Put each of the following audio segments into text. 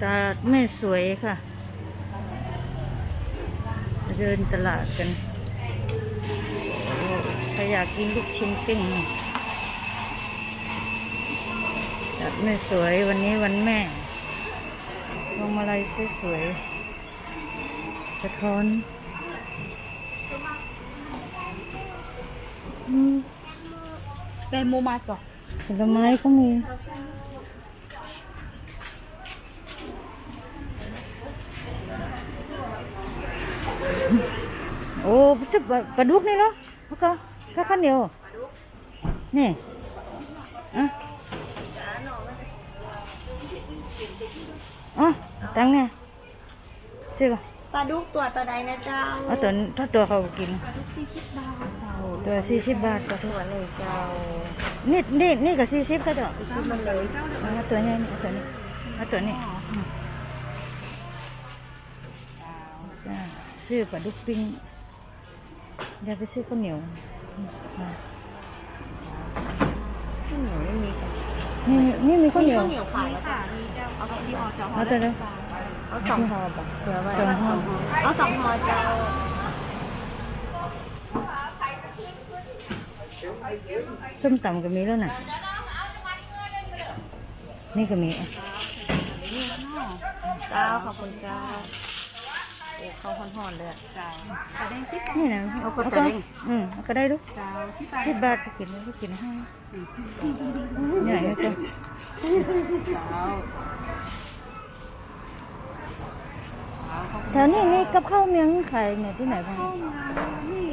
ตลาดแม่สวยค่ะ เดินตลาดกันโอ้ใครอยากกินลูกชิ้นปิ้งตลาดแม่สวยวันนี้วันแม่พวงมาลัยสวยๆสะท้อนอืมแตงโมมาจ่อผลไม้ก็มี อ้จะปลาปลาดุกนี่เหรอแล้วก็ก็ข้าวเหนียวนี่อะอ๋อตังค์เนี่ยซื้อป่ะปลาดุกตัวตัวใดนะเจ้าเอาตัวถ้าตัวเขากิน ปลาดุกสี่สิบบาทเจ้าตัวสี่สิบบาทก็ถูกตัวเลยเจ้า นี่นี่นี่ก็สี่สิบก็ตัวซื้อมาเลยเอาตัวนี้เอาตัวนี้เอาตัวนี้อืมจ้าซื้อปลาดุกปิ้ง เดี๋ยวไปซื้อข้าวเหนียวอืมอะข้าวเหนียวไม่มีค่ะนี่นี่มีข้าวเหนียวข้าวเหนียวขายค่ะมีเจ้าเอาสองที่ออกเจ้าเอาตัวนี้เอาสองห่อป่ะเผื่อไว้สองห่อเอาสองห่อเจ้าส้มตำก็มีแล้วนะนี่ก็มีอะเจ้าขอบคุณเจ้า โอ้ข้าวห่อนๆเลยอะเจ้าปลาแดงสิบนี่นะเอาก็เอาจะก็เด้งอืมเอาก็ได้ดูเจ้าที่สิบบาทก็กินแล้วก็กินให้นี่ไหนก็จะเจ้าแถวนี้มีกับข้าวเมียงขายเนี่ยที่ไหนบ้างเข้ามานี่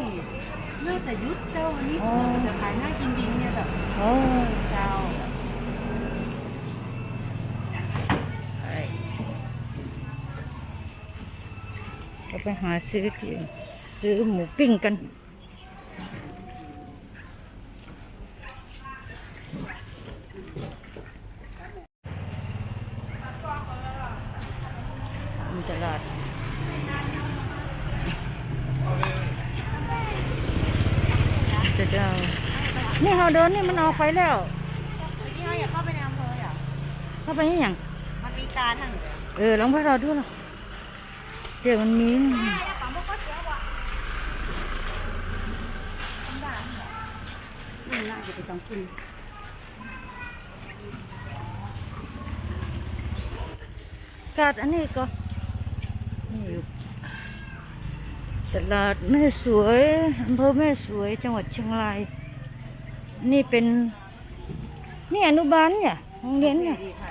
เลือดแต่ยุดเจ้าอันนี้อ๋อจะขายหน้ากินดินเนี่ยแบบโอ้เจ้า เราไปหาซื้อกินซื้อหมูปิ้งกัน มีตลาดจะเดานี่เฮาเดินนี่มันออกไปแล้วที่เขาอยากเข้าไปในอำเภอเหรอเข้าไปนี่ยังมันมีการทาง เออลองไปรอดูหน่อย เดี๋ยวมันมีนะมันน่าจะไปต้องกินกาดอันนี้ก็นี่อยู่ตลาดแม่สวยอำเภอแม่สวยจังหวัดเชียงราย นี่เป็น นี่อนุบาลเนี่ยโรงเรียนเนี่ย ดีค่ะ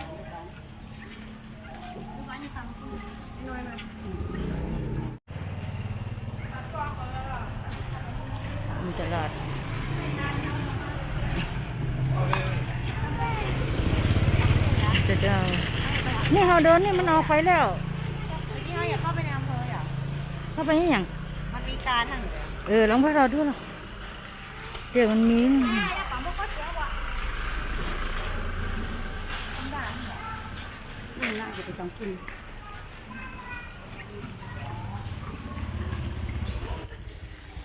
มีตลาด จะเดานี่เฮาเดินนี่มันออกไปแล้วที่เขาอยากเข้าไปในอำเภอเหรอเข้าไปนี่ยังมันมีการทางเออลองไปรอดูหน่อยเดี๋ยวมันมีนะมันน่าจะไปต้องกิน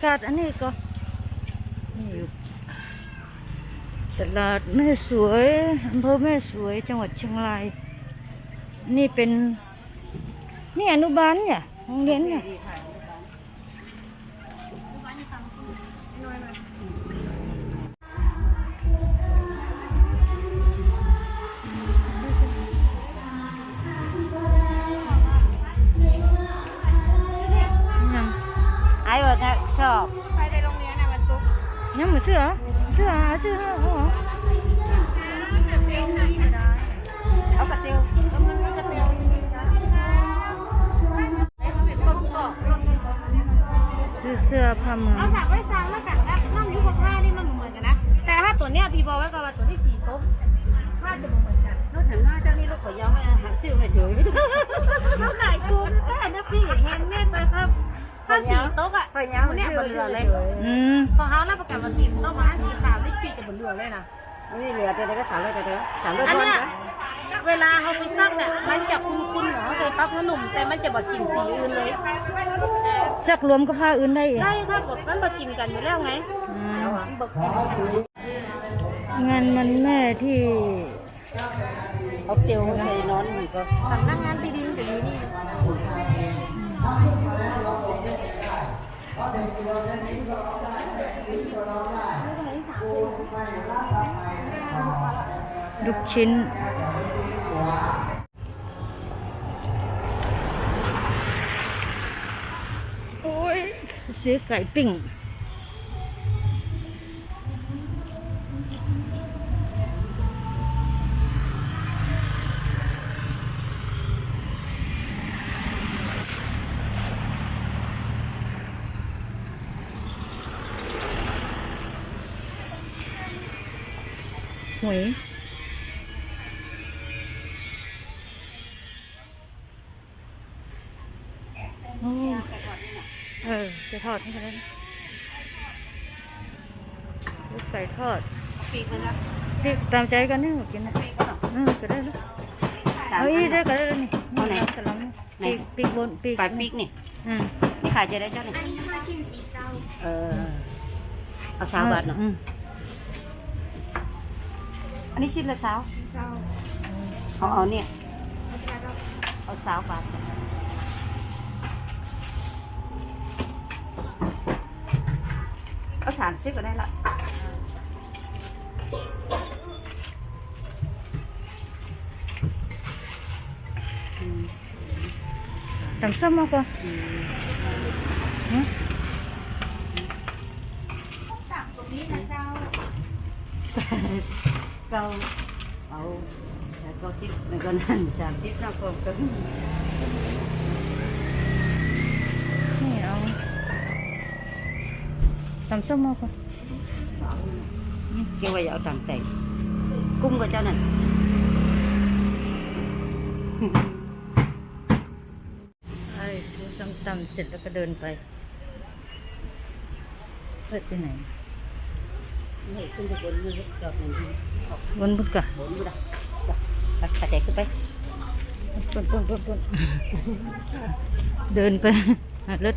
กาดอันนี้ก็นี่อยู่ ตลาดแม่สวยอำเภอแม่สวยจังหวัดเชียงราย นี่เป็น นี่อนุบาลเนี่ยโรงเรียนเนี่ย เสื้อเสื้อหาเสื้อเหรอเอากระเตียวเอามันกระเตียวจริงๆนะซื้อเสื้อผ้ามือเอาถักไว้ซ้ำแล้วกันนะน้ำยุบกับผ้านี่มันเหมือนกันนะ แต่ถ้าตัวเนี้ยพี่บอกไว้ก่อนว่าตัวที่สีส้มผ้าจะเหมือนกัน nó thằng nó cho đi lúc phải giống hạt siêu hay sưởi เขา ผ้าสีโต๊ะอะ phải nhau เนี่ย siêu บน hay เรือเลย sưởi อืมของเขารับประกันวันสีโต๊ะมาสีขาวนี่ปีจะบนเรือเลยนะ đi lừa thì cái xả lên cái đó xả อั lên น con เนี้ย đấy เวลาเขาไปซักเนี่ยมันจะคุ้นๆเหรอเคยปั๊บหนุ่มแต่มันจะแบบกลิ่นสีอื่นเลยจักรวมกับผ้าอื่นได้อีกได้ค่ะกดมันมากินกันอยู่แล้วไงอืมงานมันแม่ที่เอาเตียวใส่นอนมันก็สำนักงานที่ดินแต่ดีนี่ ลูกชิ้น โอ้ยซื้อไก่ปิ้งหวย เออ จะทอดให้เขาได้นะลูกไก่ทอดปีกมันละนี่ตามใจกันนี่กินนะปีกก็อืมก็ได้แล้วสามเอาอัอีนได้ก็ได้แล้วนี่เอาไหนสลัมนี่ไหนปีกปีกบนปีกปลายปีกนี่อืมนี่ขายจะได้เจ้านี่อันนี้ห้าชิ้นสีเจ้าเออเอาสามบาทเนาะอืมอันนี้ชิ้นละสาวเจ้าเอาเอาเนี่ยเอาเจ้าเจ้าเอาสาวบาท เอาสามสิบก็ได้ละตำซ้ำมากกว่ ตำซ้ำมากกว่าเกี่ยวไว้เอาต่างแต่งกุ้งกับเจ้านั่นไอ้ดูซ้ำตำเสร็จแล้วก็เดินไปเฮ้ยไปไหนนี่ขึ้นไปบนนี่จอดหนึ่งทีบนบุกกะบนบุดะไปขาใจขึ้นไปปุ่นปุ่นปุ่นปุ่นเดินไปหารถ